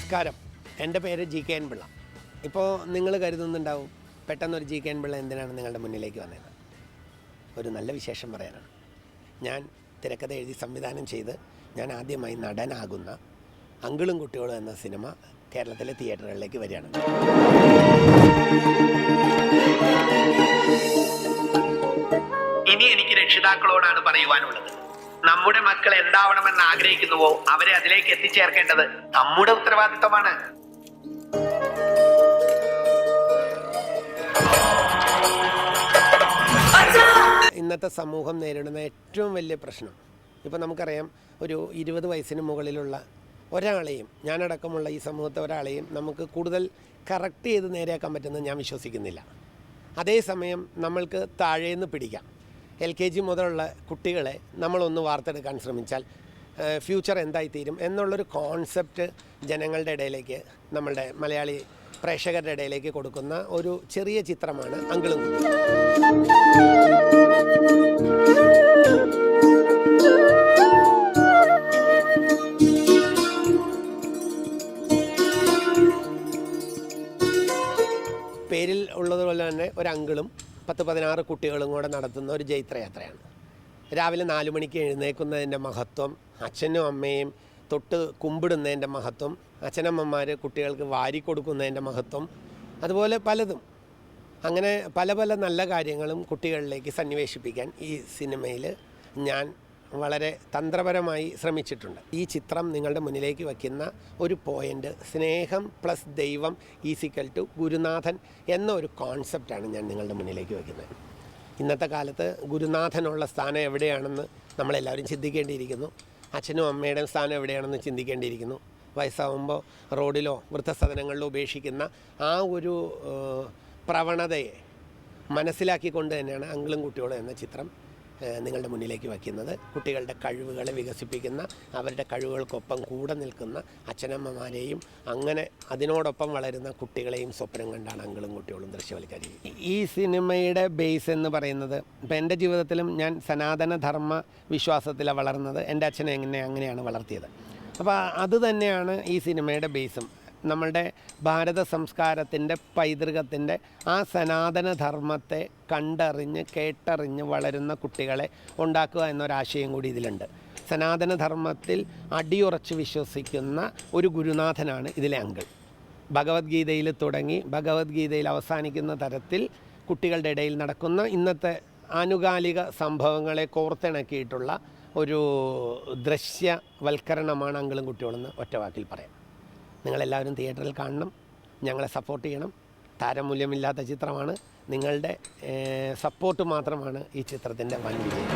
നമസ്കാരം. എന്റെ പേര് ജി കെ എൻ പിള്ള. ഇപ്പോൾ നിങ്ങൾ കരുതുന്നുണ്ടാവും പെട്ടെന്നൊരു ജി കെ എൻ പിള്ള എന്തിനാണ് നിങ്ങളുടെ മുന്നിലേക്ക് വന്നത്? ഒരു നല്ല വിശേഷം പറയാനാണ്. ഞാൻ തിരക്കഥ എഴുതി സംവിധാനം ചെയ്ത് ഞാൻ ആദ്യമായി നടനാകുന്ന അങ്കിളും കുട്ടികളും എന്ന സിനിമ കേരളത്തിലെ തിയേറ്ററുകളിലേക്ക് വരികയാണ്. ഇനി എനിക്ക് രക്ഷിതാക്കളോടാണ് പറയുവാനുള്ളത്. നമ്മുടെ മക്കൾ എന്താവണമെന്ന് ആഗ്രഹിക്കുന്നുവോ അവരെ അതിലേക്ക് എത്തിച്ചേർക്കേണ്ടത് നമ്മുടെ ഉത്തരവാദിത്തമാണ് ഇന്നത്തെ സമൂഹം നേരിടുന്ന ഏറ്റവും വലിയ പ്രശ്നം. ഇപ്പം നമുക്കറിയാം ഒരു ഇരുപത് വയസ്സിന് മുകളിലുള്ള ഒരാളെയും ഞാനടക്കമുള്ള ഈ സമൂഹത്തെ ഒരാളെയും നമുക്ക് കൂടുതൽ കറക്റ്റ് ചെയ്ത് നേരെയാക്കാൻ പറ്റുമെന്ന് ഞാൻ വിശ്വസിക്കുന്നില്ല. അതേസമയം നമ്മൾക്ക് താഴേന്ന് പിടിക്കാം. എൽ കെ ജി മുതലുള്ള കുട്ടികളെ നമ്മളൊന്ന് വാർത്തെടുക്കാൻ ശ്രമിച്ചാൽ ഫ്യൂച്ചർ എന്തായിത്തീരും എന്നുള്ളൊരു കോൺസെപ്റ്റ് ജനങ്ങളുടെ ഇടയിലേക്ക് നമ്മളുടെ മലയാളി പ്രേക്ഷകരുടെ ഇടയിലേക്ക് കൊടുക്കുന്ന ഒരു ചെറിയ ചിത്രമാണ് അങ്കിളും പേരിൽ ഉള്ളതുപോലെ തന്നെ ഒരു അങ്കിളും പത്ത് പതിനാറ് കുട്ടികളും കൂടെ നടത്തുന്ന ഒരു ജൈത്രയാത്രയാണ്. രാവിലെ നാല് മണിക്ക് എഴുന്നേൽക്കുന്നതിന്റെ മഹത്വം അച്ഛനും അമ്മയും തൊട്ട് കുമ്പിടുന്നതിന്റെ മഹത്വം അച്ഛനമ്മമാർ കുട്ടികൾക്ക് വാരി കൊടുക്കുന്നതിന്റെ മഹത്വം അതുപോലെ പലതും. അങ്ങനെ പല പല നല്ല കാര്യങ്ങളും കുട്ടികളിലേക്ക് സന്നിവേശിപ്പിക്കാൻ ഈ സിനിമയിൽ ഞാൻ വളരെ തന്ത്രപരമായി ശ്രമിച്ചിട്ടുണ്ട്. ഈ ചിത്രം നിങ്ങളുടെ മുന്നിലേക്ക് വയ്ക്കുന്ന ഒരു പോയിന്റ് സ്നേഹം പ്ലസ് ദൈവം ഈസിക്കൽ ടു ഗുരുനാഥൻ എന്ന ഒരു കോൺസെപ്റ്റാണ് ഞാൻ നിങ്ങളുടെ മുന്നിലേക്ക് വയ്ക്കുന്നത്. ഇന്നത്തെ കാലത്ത് ഗുരുനാഥനുള്ള സ്ഥാനം എവിടെയാണെന്ന് നമ്മളെല്ലാവരും ചിന്തിക്കേണ്ടിയിരിക്കുന്നു. അച്ഛനും അമ്മയുടെയും സ്ഥാനം എവിടെയാണെന്ന് ചിന്തിക്കേണ്ടിയിരിക്കുന്നു. വയസ്സാവുമ്പോൾ റോഡിലോ വൃദ്ധസദനങ്ങളിലോ ഉപേക്ഷിക്കുന്ന ആ ഒരു പ്രവണതയെ മനസ്സിലാക്കിക്കൊണ്ട് തന്നെയാണ് അങ്കിളും കുട്ടികളും എന്ന ചിത്രം. നിങ്ങളുടെ മുന്നിലേക്ക് വയ്ക്കുന്നത്. കുട്ടികളുടെ കഴിവുകളെ വികസിപ്പിക്കുന്ന അവരുടെ കഴിവുകൾക്കൊപ്പം കൂടെ നിൽക്കുന്ന അച്ഛനമ്മമാരെയും അങ്ങനെ അതിനോടൊപ്പം വളരുന്ന കുട്ടികളെയും സ്വപ്നം കണ്ടാണ് അങ്കിളും കുട്ടികളും ദൃശ്യവൽക്കരിക്കുന്നത്. ഈ സിനിമയുടെ ബേസ് എന്ന് പറയുന്നത് ഇപ്പം എന്റെ ജീവിതത്തിലും ഞാൻ സനാതന ധർമ്മ വിശ്വാസത്തിലാണ് വളർന്നത്. എന്റെ അച്ഛനെ എങ്ങനെ അങ്ങനെയാണ് വളർത്തിയത്. അപ്പോൾ അത് തന്നെയാണ് ഈ സിനിമയുടെ ബേസും നമ്മളുടെ ഭാരത സംസ്കാരത്തിന്റെ പൈതൃകത്തിന്റെ ആ സനാതനധർമ്മത്തെ കണ്ടറിഞ്ഞ് കേട്ടറിഞ്ഞ് വളരുന്ന കുട്ടികളെ ഉണ്ടാക്കുക എന്നൊരാശയം കൂടി ഇതിലുണ്ട്. സനാതനധർമ്മത്തിൽ അടിയുറച്ച് വിശ്വസിക്കുന്ന ഒരു ഗുരുനാഥനാണ് ഇതിലെ അങ്കിൾ. ഭഗവത്ഗീതയിൽ തുടങ്ങി ഭഗവത്ഗീതയിൽ അവസാനിക്കുന്ന തരത്തിൽ കുട്ടികളുടെ ഇടയിൽ നടക്കുന്ന ഇന്നത്തെ ആനുകാലിക സംഭവങ്ങളെ കോർത്തിണക്കിയിട്ടുള്ള ഒരു ദൃശ്യവൽക്കരണമാണ് അങ്കിളും കുട്ടികളെന്ന് ഒറ്റവാക്കിൽ പറയാം. നിങ്ങളെല്ലാവരും തിയേറ്ററിൽ കാണണം. ഞങ്ങളെ സപ്പോർട്ട് ചെയ്യണം. താരമൂല്യമില്ലാത്ത ചിത്രമാണ്. നിങ്ങളുടെ സപ്പോർട്ട് മാത്രമാണ് ഈ ചിത്രത്തിന്റെ വൻ വിജയം